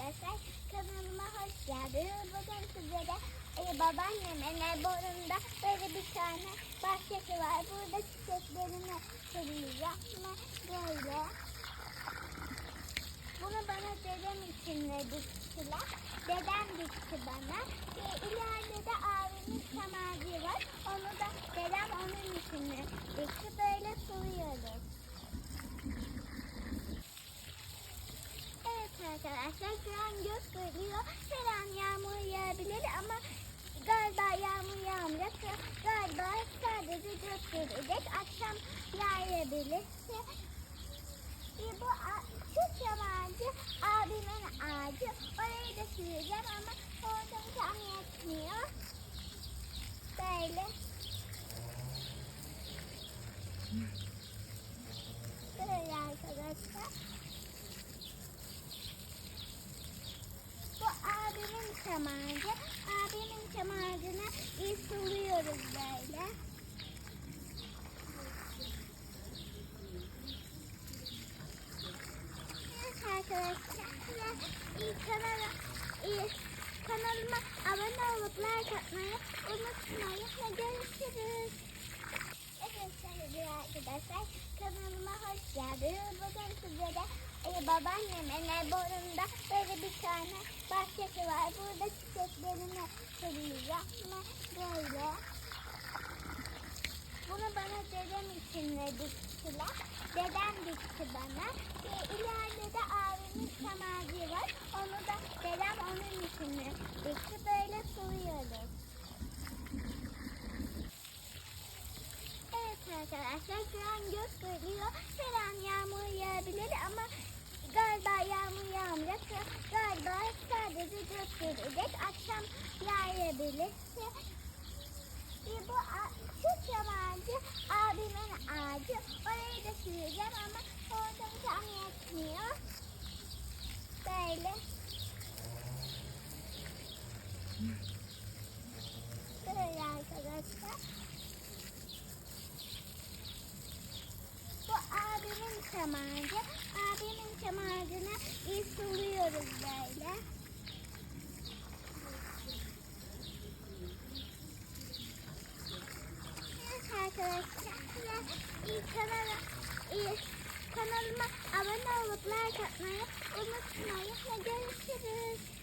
arkadaşlar. Kanalıma hoş geldiniz. Bugün sizlere e, babaannemin e, borunda böyle bir tane bahçesi var. Burada çiçeklerini söyleyeceğim. Böyle. Bunu bana dedem için diktiler. Dedem dikti bana. E, ileride de abimin samacı var. Onu da dedem onun için dikti. Böyle suluyoruz. Evet arkadaşlar şu an gök geliyor. Her an yağmur yağabilir ama galiba yağmur yağmayacak. Galiba sadece gök gelecek. Akşam yağabilir. Bu şu çam ağacı abimin ağacı. Orayı da süreceğim ama orada tam yetmiyor. Böyle. Böyle arkadaşlar. Bu abimin çam ağacı. Abimin çam ağacına iyi suluyoruz böyle. Evet arkadaşlar. İyi kanala, iyi kanalıma abone olup like atmayı unutmayın. Ve görüşürüz. Evet sevgili arkadaşlar kanalıma hoş geldiniz. Bugün sizlere e, babaannemin e, borunda böyle bir tane bahçesi var. Burada çiçeklerini söyleyeceğim. Böyle. Bunu bana dedem için diktiler. Dedem dikti bana. E, ileride de abimin samacı var. Onu da dedem onun için dikti. Böyle suluyoruz. Evet arkadaşlar şu an gök geliyor. Her an yağmur yağabilir ama galiba yağmur yağmayacak. Galiba sadece gök gelecek. Akşam yağabilir. E, bu şu çam ağacı abimin ağacı. Orayı da süreceğim ama orada tam yetmiyor. Böyle. Böyle arkadaşlar. Bu abimin çam ağacı. Abimin çam ağacına iyi suluyoruz böyle. Evet arkadaşlar. İyi kanala, iyi kanalıma abone olup like atmayı unutmayın. Görüşürüz.